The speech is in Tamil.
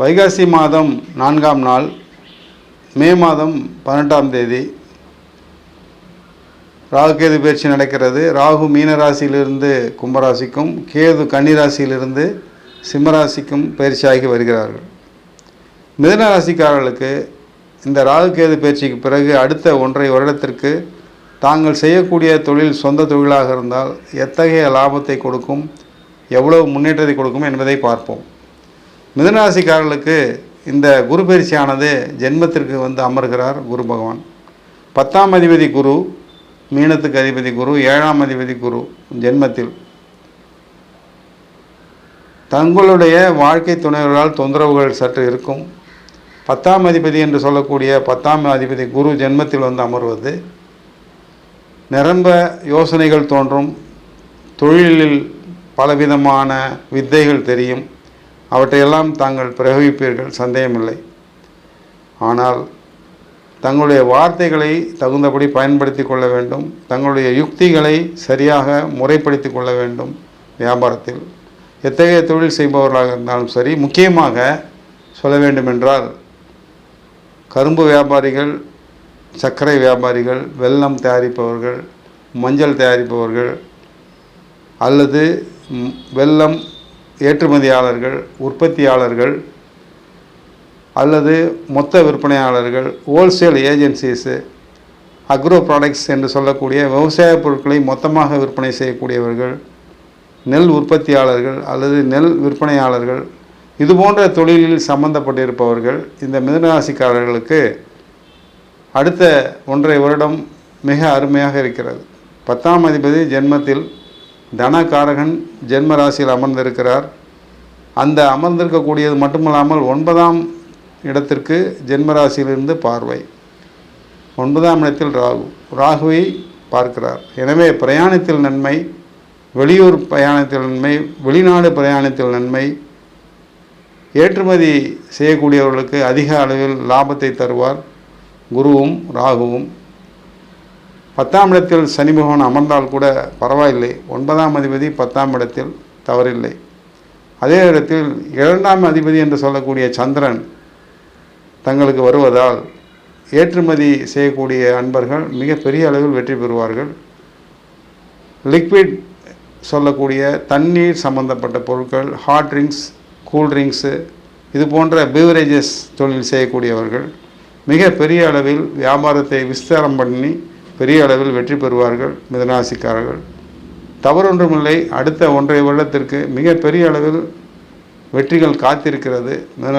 வைகாசி மாதம் நான்காம் நாள் மே மாதம் பதினெட்டாம் தேதி ராகு கேது பயிற்சி நடக்கிறது. ராகு மீனராசியிலிருந்து கும்பராசிக்கும் கேது கன்னி ராசியிலிருந்து சிம்மராசிக்கும் பயிற்சியாகி வருகிறார்கள். மிதுன ராசிக்காரர்களுக்கு இந்த ராகு கேது பயிற்சிக்கு பிறகு அடுத்த ஒன்றை வருடத்திற்கு தாங்கள் செய்யக்கூடிய தொழில் சொந்த தொழிலாக இருந்தால் எத்தகைய லாபத்தை கொடுக்கும் எவ்வளவு முன்னேற்றத்தை கொடுக்கும் என்பதை பார்ப்போம். மிதனராசிக்காரர்களுக்கு இந்த குரு பயிற்சியானது ஜென்மத்திற்கு வந்து அமர்கிறார் குரு பகவான். பத்தாம் அதிபதி குரு மீனத்துக்கு அதிபதி குரு ஏழாம் அதிபதி குரு ஜென்மத்தில். தங்களுடைய வாழ்க்கை துணைவர்களால் தொந்தரவுகள் சற்று இருக்கும். பத்தாம் அதிபதி என்று சொல்லக்கூடிய பத்தாம் அதிபதி குரு ஜென்மத்தில் வந்து அமர்வது. நிரம்ப யோசனைகள் தோன்றும். தொழிலில் பலவிதமான வித்தைகள் தெரியும். அவற்றையெல்லாம் தாங்கள் பிரயோகிப்பீர்கள் சந்தேகமில்லை. ஆனால் தங்களுடைய வார்த்தைகளை தகுந்தபடி பயன்படுத்தி கொள்ள வேண்டும் தங்களுடைய யுக்திகளை சரியாக முறைப்படுத்தி கொள்ள வேண்டும் வியாபாரத்தில். எத்தகைய தொழில் செய்பவர்களாக இருந்தாலும் சரி முக்கியமாக சொல்ல வேண்டுமென்றால் கரும்பு வியாபாரிகள் சர்க்கரை வியாபாரிகள் வெல்லம் தயாரிப்பவர்கள் மஞ்சள் தயாரிப்பவர்கள் அல்லது வெல்லம் ஏற்றுமதியாளர்கள் உற்பத்தியாளர்கள் அல்லது மொத்த விற்பனையாளர்கள் ஹோல்சேல் ஏஜென்சிஸு அக்ரோ ப்ராடக்ட்ஸ் என்று சொல்லக்கூடிய விவசாய பொருட்களை மொத்தமாக விற்பனை செய்யக்கூடியவர்கள் நெல் உற்பத்தியாளர்கள் அல்லது நெல் விற்பனையாளர்கள் இது போன்ற தொழிலில் சம்பந்தப்பட்டிருப்பவர்கள் இந்த மிதனராசிக்காரர்களுக்கு அடுத்த ஒன்றரை வருடம் மிக அருமையாக இருக்கிறது. பத்தாம் அதிபதி ஜென்மத்தில் தனகாரகன் ஜென்ம ராசியில் அமர்ந்திருக்கிறார். அந்த அமர்ந்திருக்கக்கூடியது மட்டுமல்லாமல் ஒன்பதாம் இடத்திற்கு ஜென்மராசியிலிருந்து பார்வை. ஒன்பதாம் இடத்தில் ராகு. ராகுவை பார்க்கிறார். எனவே பிரயாணத்தில் நன்மை வெளியூர் பிரயாணத்தில் நன்மை வெளிநாடு பிரயாணத்தில் நன்மை. ஏற்றுமதி செய்யக்கூடியவர்களுக்கு அதிக அளவில் லாபத்தை தருவார். குருவும் ராகுவும் பத்தாம் இடத்தில் சனி பகவான் அமர்ந்தால் கூட பரவாயில்லை. ஒன்பதாம் அதிபதி பத்தாம் இடத்தில் தவறில்லை. அதே இடத்தில் இரண்டாம் அதிபதி என்று சொல்லக்கூடிய சந்திரன் தங்களுக்கு வருவதால் ஏற்றுமதி செய்யக்கூடிய அன்பர்கள் மிக பெரிய அளவில் வெற்றி பெறுவார்கள். லிக்விட் சொல்லக்கூடிய தண்ணீர் சம்பந்தப்பட்ட பொருட்கள் ஹாட் ட்ரிங்க்ஸ் கூல் ட்ரிங்க்ஸு இது போன்ற பீவரேஜஸ் தொழில் செய்யக்கூடியவர்கள் மிக பெரிய அளவில் வியாபாரத்தை விஸ்தாரம் பண்ணி பெரிய அளவில் வெற்றி பெறுவார்கள் மிதனாசிக்காரர்கள் தவறொன்றுமில்லை அடுத்த ஒன்றரை வருடத்திற்கு மிக பெரிய அளவில் வெற்றிகள் காத்திருக்கிறது. மிதன